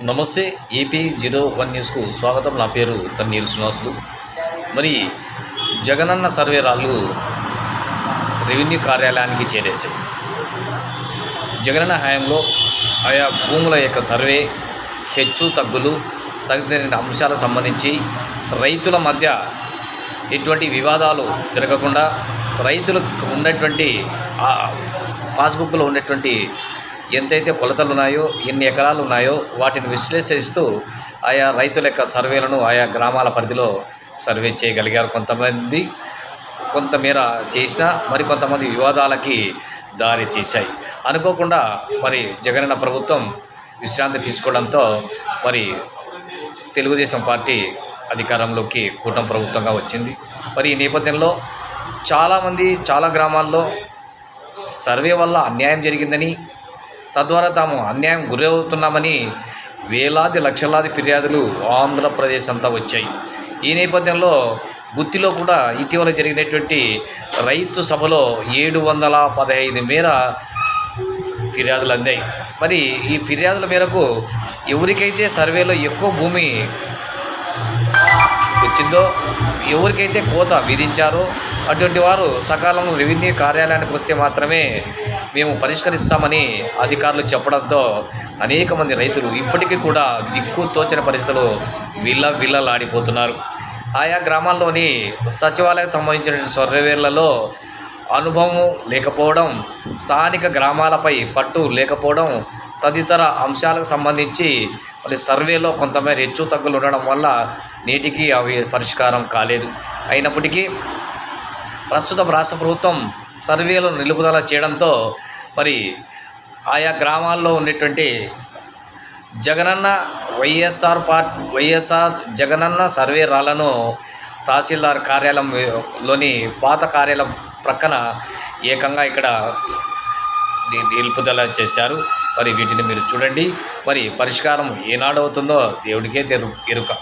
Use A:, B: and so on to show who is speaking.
A: నమస్తే AP zero one న్యూస్కు స్వాగతం. నా పేరు తన్నీరు శ్రీనివాసులు. మరి జగనన్న సర్వే రాళ్ళు రెవెన్యూ కార్యాలయానికి చేరేశాయి. జగనన్న హయాంలో ఆయా భూముల యొక్క సర్వే హెచ్చు తగ్గులు తదితర అంశాలకు సంబంధించి రైతుల మధ్య ఎటువంటి వివాదాలు జరగకుండా రైతులకు ఉన్నటువంటి పాస్బుక్లో ఉన్నటువంటి ఎంతైతే కొలతలు ఉన్నాయో ఎన్ని ఎకరాలు ఉన్నాయో వాటిని విశ్లేషిస్తూ ఆయా రైతుల యొక్క సర్వేలను ఆయా గ్రామాల పరిధిలో సర్వే చేయగలిగారు. కొంతమంది కొంతమేర చేసిన మరి కొంతమంది వివాదాలకి దారి తీశాయి. అనుకోకుండా మరి జగనన్న ప్రభుత్వం విశ్రాంతి తీసుకోవడంతో మరి తెలుగుదేశం పార్టీ అధికారంలోకి కూటమి ప్రభుత్వంగా వచ్చింది. మరి ఈ నేపథ్యంలో చాలామంది చాలా గ్రామాల్లో సర్వే వల్ల అన్యాయం జరిగిందని తద్వారా తాము అన్యాయం గురవుతున్నామని వేలాది లక్షలాది ఫిర్యాదులు ఆంధ్రప్రదేశ్ అంతా వచ్చాయి. ఈ నేపథ్యంలో గుత్తిలో కూడా ఇటీవల జరిగినటువంటి రైతు సభలో ఏడు వందల పదహైదు మేర ఫిర్యాదులు అందాయి. మరి ఈ ఫిర్యాదుల మేరకు ఎవరికైతే సర్వేలో ఎక్కువ భూమి వచ్చిందో ఎవరికైతే కోత విధించారో అటువంటి వారు సకాలంలో రెవెన్యూ కార్యాలయానికి వస్తే మాత్రమే మేము పరిష్కరిస్తామని అధికారులు చెప్పడంతో అనేక మంది రైతులు ఇప్పటికీ కూడా దిక్కు తోచని పరిస్థితులు విల్ల విల్లలాడిపోతున్నారు. ఆయా గ్రామాల్లోని సచివాలయం సంబంధించిన సర్వేలలో అనుభవం లేకపోవడం స్థానిక గ్రామాలపై పట్టు లేకపోవడం తదితర అంశాలకు సంబంధించి మళ్ళీ సర్వేలో కొంతమేర హెచ్చు తగ్గులు ఉండడం వల్ల నేటికి అవి పరిష్కారం కాలేదు. అయినప్పటికీ ప్రస్తుతం రాష్ట్ర ప్రభుత్వం సర్వేలను నిలుపుదల చేయడంతో మరి ఆయా గ్రామాల్లో ఉన్నటువంటి Jagananna YSR part YSR Jagananna survey రాళ్ళను తహసీల్దార్ కార్యాలయంలోని పాత కార్యాలయం ప్రక్కన ఏకంగా ఇక్కడ నిలుపుదల చేశారు. మరి వీటిని మీరు చూడండి. మరి పరిష్కారం ఏనాడవుతుందో దేవుడికే తెరు ఎరుక.